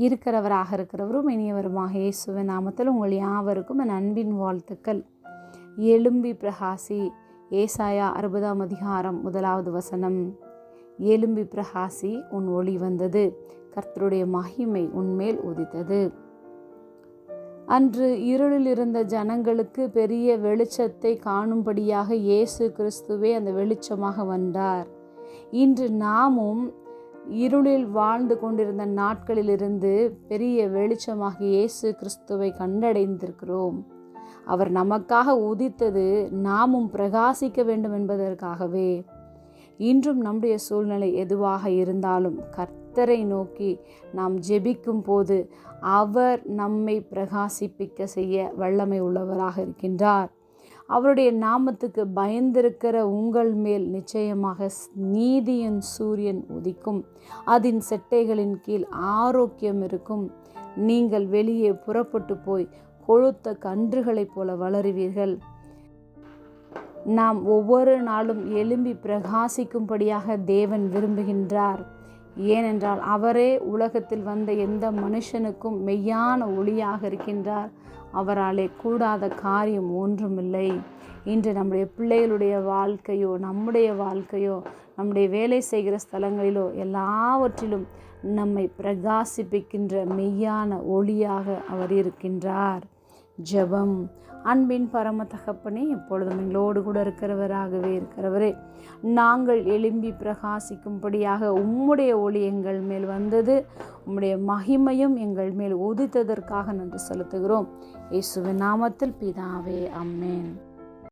இருக்கிறவராக இருக்கிறவரும் இனியவருமாக இயேசுவின் நாமத்தில் உங்கள் யாவருக்கும் என் அன்பின் வாழ்த்துக்கள். எலும்பி பிரகாசி ஏசாயா அறுபதாம் அதிகாரம் முதலாவது வசனம். எலும்பி பிரகாசி உன் ஒளி வந்தது. கர்த்தருடைய மகிமை உன்மேல் உதித்தது. அன்று இருளில் இருந்த ஜனங்களுக்கு பெரிய வெளிச்சத்தை காணும்படியாக இயேசு கிறிஸ்துவே அந்த வெளிச்சமாக வந்தார். இன்று நாமும் இருளில் வாழ்ந்து கொண்டிருந்த நாட்களிலிருந்து பெரிய வெளிச்சமாக இயேசு கிறிஸ்துவை கண்டடைந்திருக்கிறோம். அவர் நமக்காக உதித்தது நாமும் பிரகாசிக்க வேண்டும் என்பதற்காகவே. இன்றும் நம்முடைய சூழ்நிலை எதுவாக இருந்தாலும் கர்த்தரை நோக்கி நாம் ஜெபிக்கும் போது அவர் நம்மை பிரகாசிப்பிக்க செய்ய வல்லமை உள்ளவராக இருக்கின்றார். அவருடைய நாமத்துக்கு பயந்திருக்கிற உங்கள் மேல் நிச்சயமாக நீதியின் சூரியன் உதிக்கும். அதன் செட்டைகளின் கீழ் ஆரோக்கியம் இருக்கும். நீங்கள் வெளியே புறப்பட்டு போய் கொழுத்த கன்றுகளைப் போல வளருவீர்கள். நாம் ஒவ்வொரு நாளும் எழும்பி பிரகாசிக்கும்படியாக தேவன் விரும்புகின்றார். ஏனென்றால் அவரே உலகத்தில் வந்த எந்த மனுஷனுக்கும் மெய்யான ஒளியாக இருக்கின்றார். அவராலே கூடாத காரியம் ஒன்றுமில்லை. இன்று நம்முடைய பிள்ளைகளுடைய வாழ்க்கையோ நம்முடைய வாழ்க்கையோ நம்முடைய வேலை செய்கிற ஸ்தலங்களிலோ எல்லாவற்றிலும் நம்மை பிரகாசிப்பிக்கின்ற மெய்யான ஒளியாக அவர் இருக்கின்றார். ஜெபம். அன்பின் பரம தகப்பனே எப்பொழுதும் எங்களோடு கூட இருக்கிறவராகவே இருக்கிறவரே நாங்கள் எழும்பி பிரகாசிக்கும்படியாக உம்முடைய ஒளி எங்கள் மேல் வந்தது. உம்முடைய மகிமையும் எங்கள் மேல் உதித்ததற்காக நன்றி செலுத்துகிறோம். இயேசுவின் நாமத்தில் பிதாவே அம்மேன்